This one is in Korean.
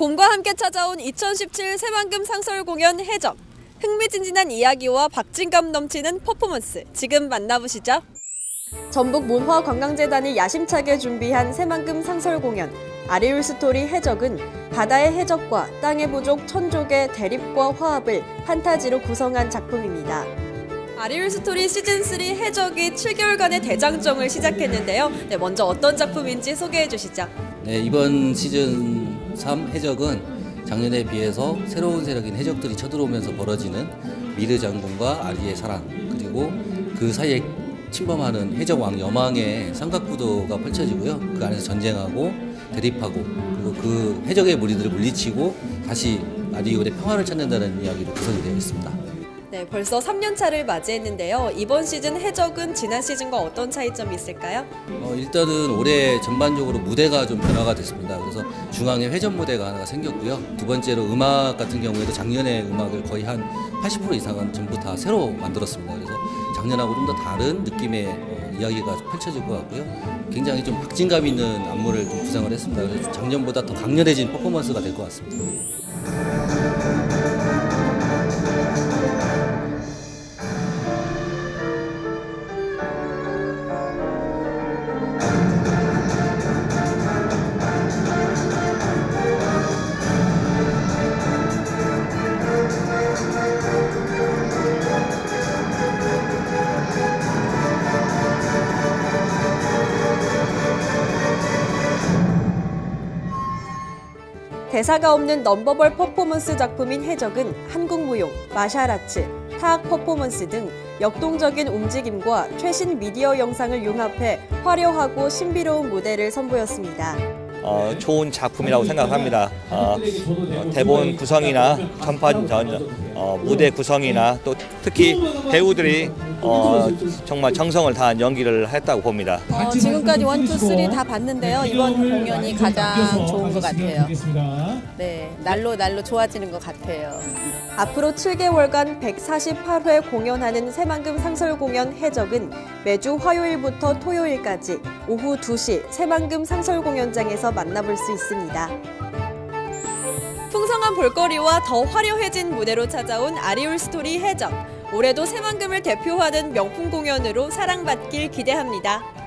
봄과 함께 찾아온 2017 새만금 상설 공연 해적. 흥미진진한 이야기와 박진감 넘치는 퍼포먼스. 지금 만나보시죠. 전북 문화관광재단이 야심차게 준비한 새만금 상설 공연. 아리울 스토리 해적은 바다의 해적과 땅의 부족 천족의 대립과 화합을 판타지로 구성한 작품입니다. 아리울 스토리 시즌3 해적이 7개월간의 대장정을 시작했는데요. 네, 먼저 어떤 작품인지 소개해 주시죠. 네, 이번 시즌 3 해적은 작년에 비해서 새로운 세력인 해적들이 쳐들어오면서 벌어지는 미르 장군과 아리의 사랑 그리고 그 사이에 침범하는 해적왕 여망의 삼각구도가 펼쳐지고요. 그 안에서 전쟁하고 대립하고 그리고 그 해적의 무리들을 물리치고 다시 아리울의 평화를 찾는다는 이야기로 구성이 되어 있습니다. 네, 벌써 3년 차를 맞이했는데요. 이번 시즌 해적은 지난 시즌과 어떤 차이점이 있을까요? 어, 일단은 올해 전반적으로 무대가 좀 변화가 됐습니다. 그래서 중앙에 회전 무대가 하나가 생겼고요. 두 번째로 음악 같은 경우에도 작년에 음악을 거의 한 80% 이상은 전부 다 새로 만들었습니다. 그래서 작년하고 좀 더 다른 느낌의 어, 이야기가 펼쳐질 것 같고요. 굉장히 좀 박진감 있는 안무를 좀 구상을 했습니다. 그래서 작년보다 더 강렬해진 퍼포먼스가 될 것 같습니다. 대사가 없는 넘버벌 퍼포먼스 작품인 해적은 한국 무용, 마샬아츠, 타악 퍼포먼스 등 역동적인 움직임과 최신 미디어 영상을 융합해 화려하고 신비로운 무대를 선보였습니다. 어, 좋은 작품이라고 생각합니다. 어, 어, 대본 구성이나 전판 전 어, 무대 구성이나 또 특히 배우들이 어, 정말 정성을 다한 연기를 했다고 봅니다. 어, 지금까지 원, 투, 쓰리 다 봤는데요. 이번 공연이 가장 좋은 것 같아요. 네, 날로 날로 좋아지는 것 같아요. 앞으로 7개월간 148회 공연하는 새만금 상설 공연 해적은 매주 화요일부터 토요일까지 오후 2시 새만금 상설 공연장에서 만나볼 수 있습니다. 풍성한 볼거리와 더 화려해진 무대로 찾아온 아리울 스토리 해적. 올해도 새만금을 대표하는 명품 공연으로 사랑받길 기대합니다.